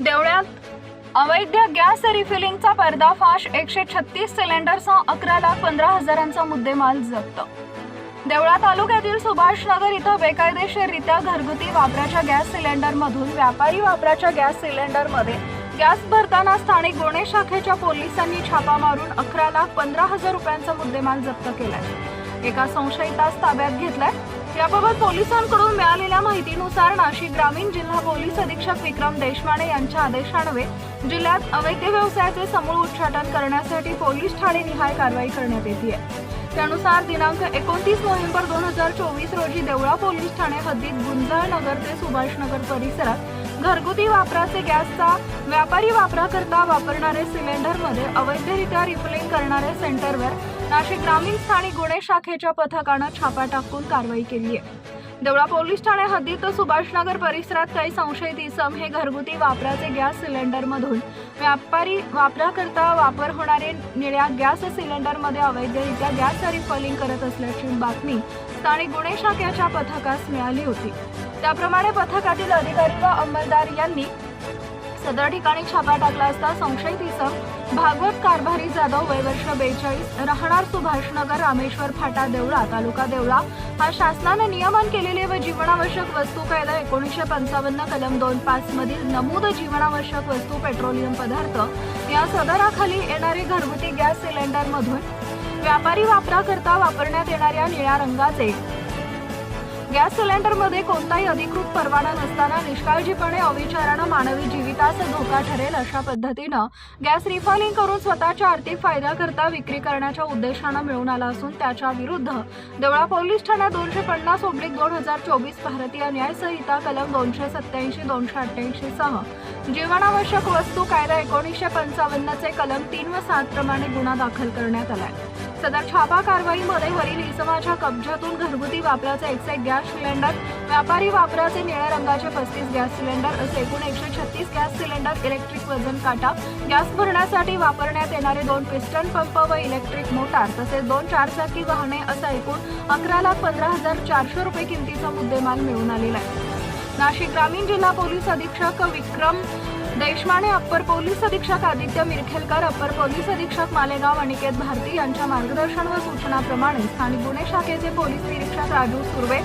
देवळ्यात? अवैध गॅस रिफिलिंगचा पर्दाफाश एकशे छत्तीस सिलेंडरसह अकरा लाख पंधरा हजारांचा मुद्देमाल जप्त. देवळा तालुक्यातील सुभाषनगर इथं बेकायदेशीररित्या घरगुती वापराच्या गॅस सिलेंडरमधून व्यापारी वापराच्या गॅस सिलेंडरमध्ये गॅस भरताना स्थानिक गुन्हे शाखेच्या पोलिसांनी छापा मारून अकरा लाख पंधरा हजार रुपयांचा मुद्देमाल जप्त केलाय. एका संशयितास ताब्यात घेतलाय? याबाबत पोलिसांकडून मिळालेल्या माहितीनुसार नाशिक ग्रामीण जिल्हा पोलीस अधीक्षक विक्रम देशमाने यांच्या आदेशान्वये जिल्ह्यात अवैध व्यवसायाचे समूळ उच्चाटन करण्यासाठी पोलीस ठाणे निहाय कारवाई करण्यात येते त्यानुसार दिनांक एकोणतीस नोव्हेंबर दोन हजार चोवीस रोजी देवळा पोलीस ठाणे हद्दीत गुंजाळ नगर ते सुभाषनगर परिसरात घरगुती वापराचे गॅसचा व्यापारी वापराकरता वापरणारे सिलेंडरमध्ये अवैधरित्या रिफिलिंग करणाऱ्या सेंटरवर नाशिक ग्रामीण स्थानिक गुन्हे शाखेच्या पथकानं छापा टाकून कारवाई केली आहे. देवळा पोलीस ठाणे हद्दीत सुभाषनगर परिसरात काही संशयित इसम हे घरगुती वापराचे गॅस सिलेंडरमधून व्यापारी वापराकरता वापर होणारे निळ्या गॅस सिलेंडरमध्ये अवैधरित्या गॅस रिफलिंग करत असल्याची बातमी स्थानिक गुन्हे शाखेच्या पथकास मिळाली होती. त्याप्रमाणे पथकातील अधिकारी व अंमलदार यांनी सदर ठिकाणी छापा टाकला असता संशयित इसम भागवत कारभारी जाधव वय वर्ष बेचाळीस राहणार सुभाषनगर रामेश्वर फाटा देवळा तालुका देवळा. हा शासनानं नियमन केलेले व जीवनावश्यक वस्तू कायदा एकोणीसशे पंचावन्न कलम दोन पाच मधील नमूद जीवनावश्यक वस्तू पेट्रोलियम पदार्थ या सदराखाली येणारे घरगुती गॅस सिलेंडरमधून व्यापारी वापराकरता वापरण्यात येणाऱ्या निळ्या रंगाचे गॅस सिलेंडरमध्ये कोणताही अधिकृत परवाना नसताना निष्काळजीपणे अविचारानं मानवी जीवितास धोका ठरेल अशा पद्धतीनं गॅस रिफायलिंग करून स्वतःच्या आर्थिक फायद्याकरता विक्री करण्याच्या उद्देशानं मिळून आला असून त्याच्या विरुद्ध देवळा पोलीस ठाण्यात दोनशे पन्नास ओब्लिक दोन हजार चोवीस भारतीय न्याय संहिता कलम दोनशे सत्याऐंशी दोनशे अठ्ठ्याऐंशी सह जीवनावश्यक वस्तू कायदा एकोणीसशे पंचावन्नचे कलम तीन व सात प्रमाणे गुन्हा दाखल करण्यात आलाय. सदर छापा कारवाईमध्ये वरील इसमाच्या कब्जातून घरगुती वापराचे एकशे गॅस सिलेंडर व्यापारी वापराचे निळ्या रंगाचे पस्तीस गॅस सिलेंडर असे एकूण एकशे छत्तीस गॅस सिलेंडर इलेक्ट्रिक वजन काटा. गॅस भरण्यासाठी वापरण्यात येणारे दोन पिस्टन पंप व इलेक्ट्रिक मोटार तसेच दोन चारचाकी वाहने असा एकूण अकरा लाख पंधरा हजार चारशे रुपये किमतीचा मुद्देमाल मिळून आलेला आहे. नाशिक ग्रामीण जिल्हा पोलीस अधीक्षक विक्रम देशमाने अप्पर पोलीस अधीक्षक आदित्य मिरखेलकर अप्पर पोलीस अधीक्षक मालेगाव अनिकेत भारती यांच्या मार्गदर्शन व सूचनाप्रमाणे स्थानिक गुन्हे शाखेचे पोलीस निरीक्षक राजू सुर्वे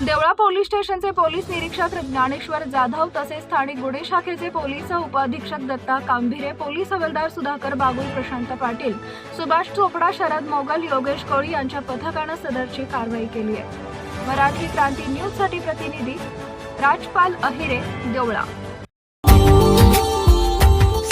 देवळा पोलीस स्टेशनचे पोलीस निरीक्षक ज्ञानेश्वर जाधव तसेच स्थानिक गुन्हे शाखेचे पोलीस उपअधीक्षक दत्ता कांभिरे पोलीस हवालदार सुधाकर बागुल प्रशांत पाटील सुभाष चोपडा शरद मोगल योगेश कोळी यांच्या पथकानं सदरची कारवाई केली आहे. मराठी क्रांती न्यूजसाठी प्रतिनिधी राजपाल अहिरे देवळा.